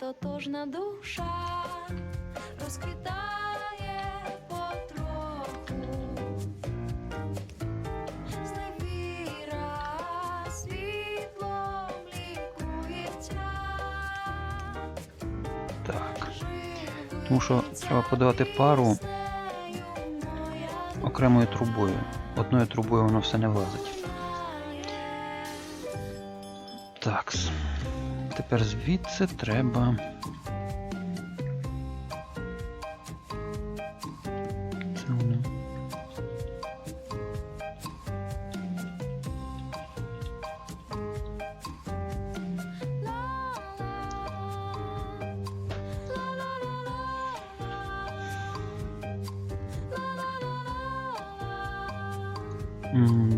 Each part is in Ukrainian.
тотожна душа розквітає потроху. Зневіра світлом лікується. Так. Тому що треба подавати пару окремою трубою. Одною трубою воно все не влазить. Так. Тепер звідси треба.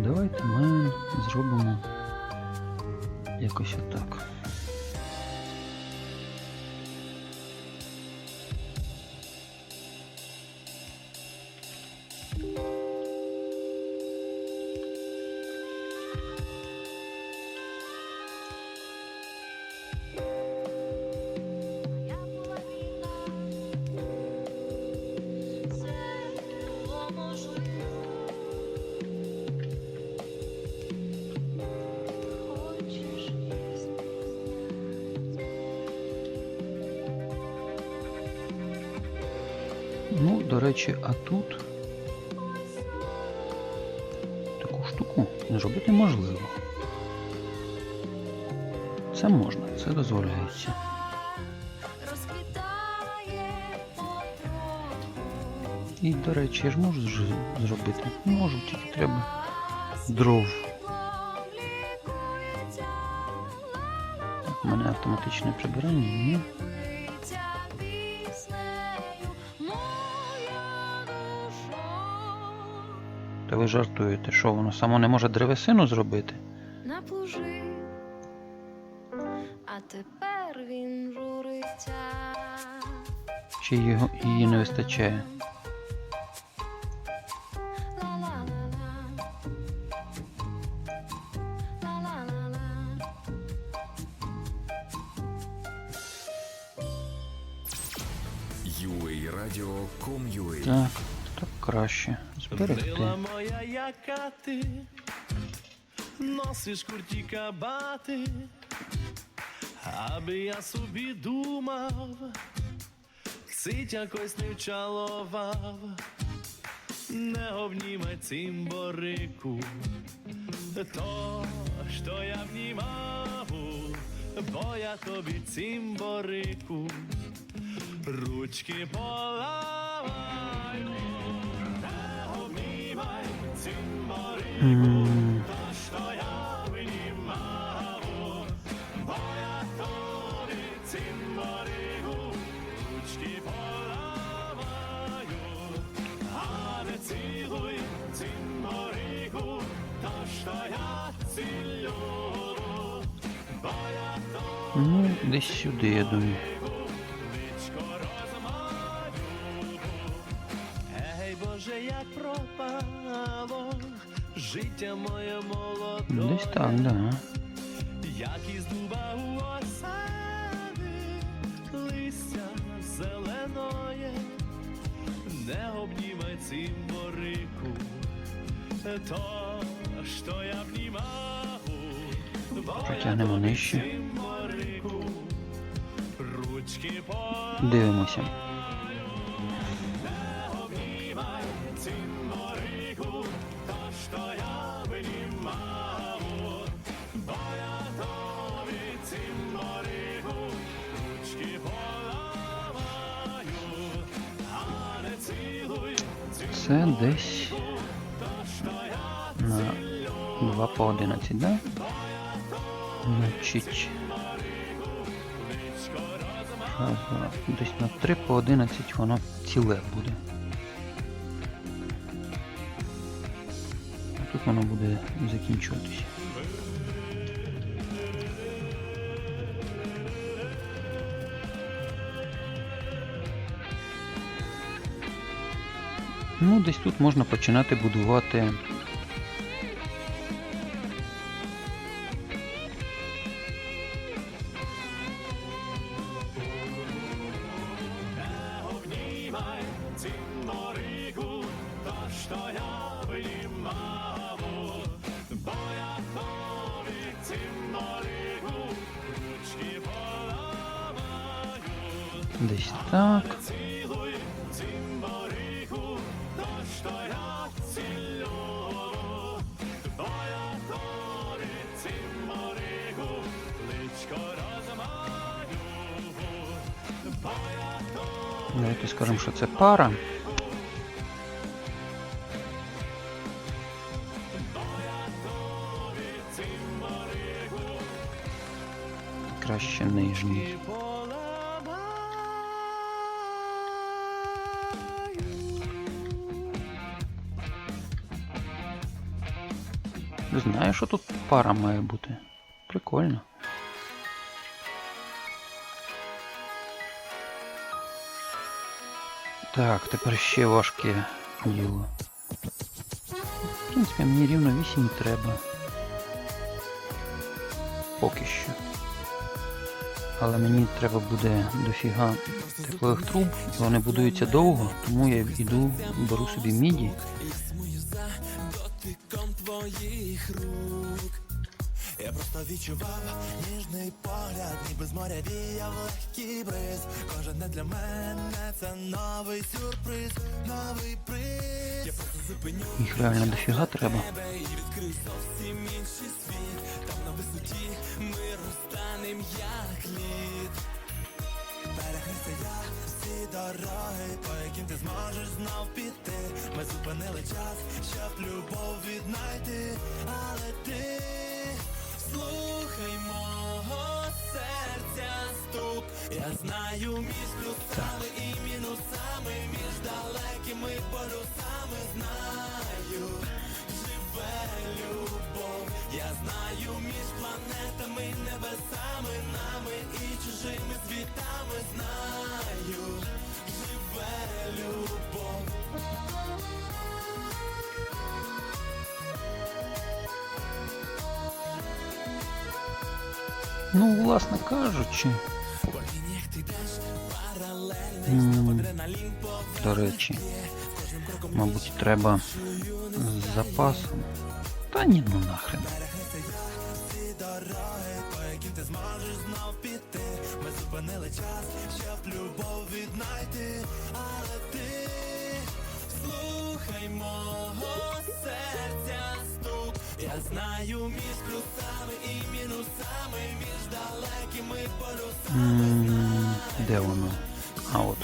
Давайте ми зробимо якось отак. До речі, а тут таку штуку зробити можливо. Це можна, це дозволяється. І, до речі, я ж можу зробити. Можу, тільки треба дров. У мене автоматичне прибирання. Ні. Та ви жартуєте, що воно само не може древесину зробити? наплужив, а тепер він журиться. Чи його, її не вистачає? Ла-ла-ла-ла. Так, так краще. Мила моя, яка ти. Носиш курті кабати, аби я собі думав, цить якось не вчалував, не обнімай цим борику, то, що я внімав, бо я тобі цим борику, ручки поламаю. Тобі Ну, десь сюди, я думаю. Із дуба у осади, листя зеленоє, не обнімай цим борику, то, що я я Протягнемо нижче. ручки по Дивимося. Це десь на 2 по 11, да? Значить. Раз, два. Десь на 3 по 11 воно ціле буде. Тут воно буде закінчуватися. Ну, Десь тут можна починати будувати Десь так. Давайте скажемо, що це пара. Краще нижній. Знаю, що тут пара має бути. Прикольно. Так, тепер ще важке діло. В принципі, мені рівно 8 треба. Поки що. Але мені треба буде дофіга теплових труб, вони будуються довго, тому я йду, беру собі міді. Я просто відчував ніжний погляд, ніби з моря віяв легкий бриз. Кожен не для мене це новий сюрприз, новий приз. Я просто зупиню Їх реально дофіга треба. і відкрию зовсім інший світ. Там на висоті ми розтанем як лід. Перехрестя я всі дороги, по яким ти зможеш знов піти. Ми зупинили час, щоб любов віднайти, але ти слухай мого серця стук. Я знаю між плюсами і мінусами, між далекими полюсами знаю. Живе любов, я знаю між планетами, небесами, нами і чужими світами знаю. Живе любов. Ну, власне кажучи. До речі, мабуть, треба з запасом. Та ні, ну нахрен. Де воно? А от.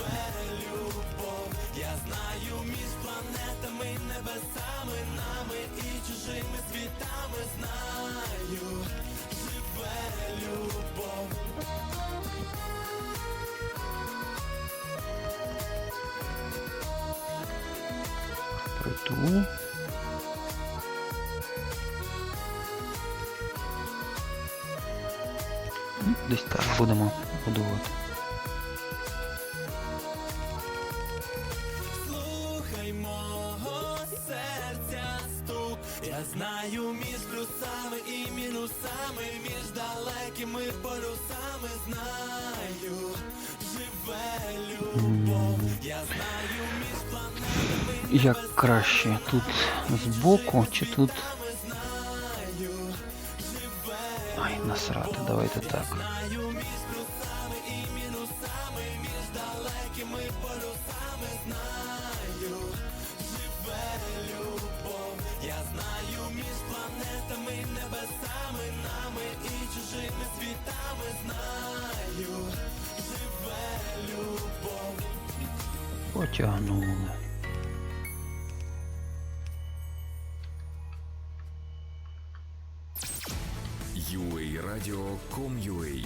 Десь так будемо будувати. Слухай мого серця стук. Я знаю між плюсами і мінусами, між далекими полюсами знаю. Живе любов. Я знаю між планетами, Як краще? Тут збоку чи тут. Ай, насрати, давайте так. знаю UARadio.com.ua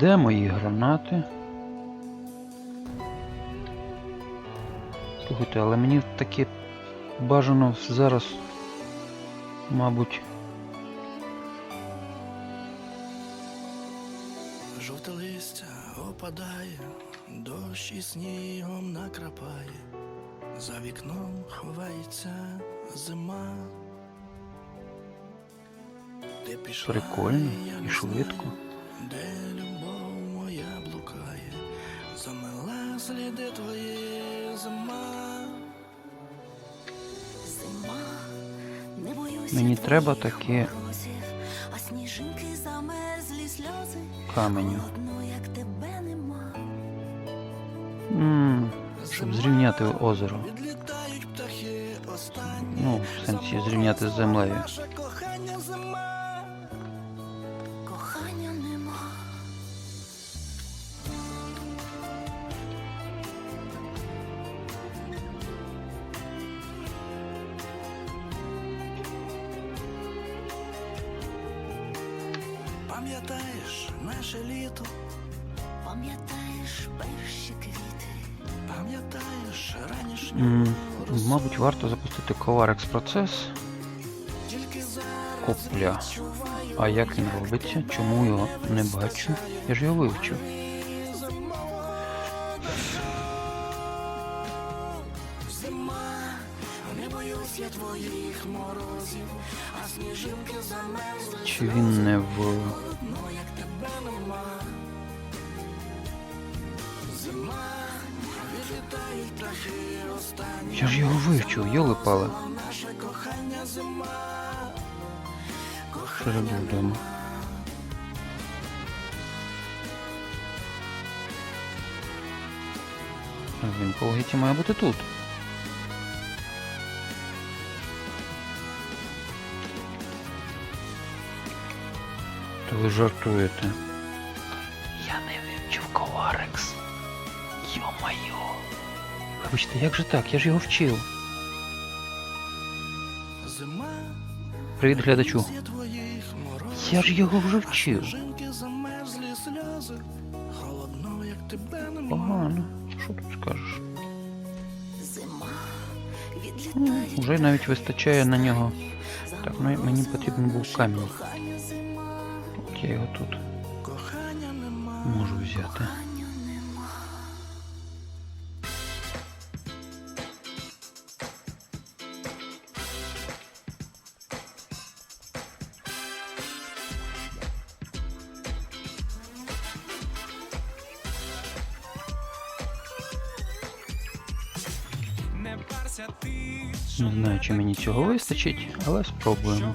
Де мої гранати? Слухайте, але мені таке бажано зараз, мабуть, Жовте листя опадає, дощ і снігом накрапає, за вікном ховається зима. Ти пішла, Прикольно я і швидко. знаю, Де любов моя блукає, замила сліди твої зима. Зима, не боюся Мені треба таке каменю. Холодно, як тебе нема. М, Щоб зрівняти озеро. Ну, в сенсі зрівняти з землею. Пам'ятаєш наше літо, Пам'ятаєш перші квіти, пам'ятаєш ранішню mm. Мабуть, варто запустити Коварекс процес. Тільки Копля. А як він робиться? Чому його не бачу? Я ж його вивчив. Не боюсь я твоїх морозів, а сніжинки замерзли. Чи він не в. Ну, як тебе нема. Зима, відлітають птахи останні. Я ж його вивчив, йоли пали. Наше кохання зима. Що був вдома? Він по логіці має бути тут. Ви жартуєте. Я не вивчив Коварекс. Йо-майо. Вибачте, як же так? Я ж його вчив. Зима, Привіт, глядачу. я ж його вже вчив. Погано. Що тут скажеш? зима, Ну, Вже навіть вистачає на нього. Так, ну, мені потрібен був камінь. Кохання я його тут можу взяти. Не знаю, чи мені цього вистачить, але спробуємо.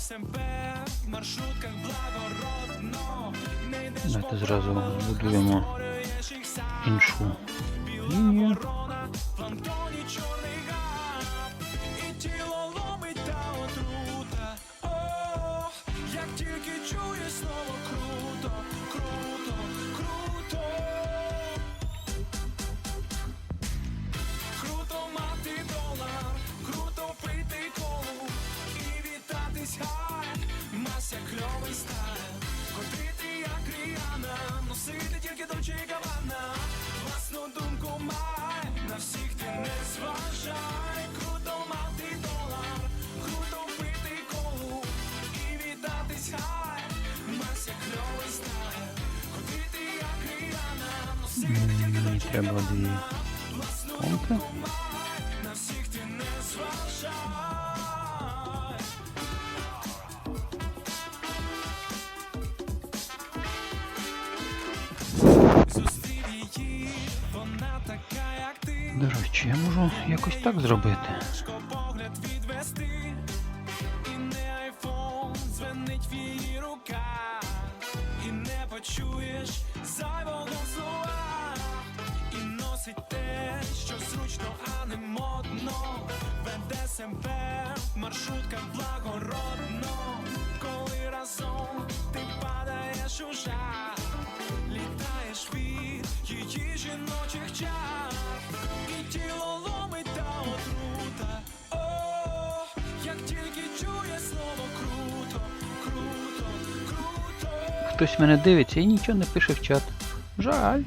Себе в маршрутках благородно. Не йдеш Давайте по зразу правилах, будуємо створюєш їх сам. іншу Біла лінію. ворона, в планктоні чорний гав, і тіло мася кльовий стайл, ходити як Ріана, носити тільки Дольче і Габбана, власну думку май, на всіх ти не зважай, круто мати долар, круто пити колу і вітатись хай, мася кльовий стайл, ходити як Ріана, носити тільки Дольче і дві власну помпи. на якось так зробити. І не айфон дзвенить в її руках, і не почуєш зайвого слова, і носить те, що зручно, а не модно. Веде себе в маршрутках благородно, коли разом ти падаєш у від її жіночих чар, і тіло ломить та отрута. О, як тільки чує слово круто, круто, круто. Хтось мене дивиться і нічого не пише в чат. Жаль.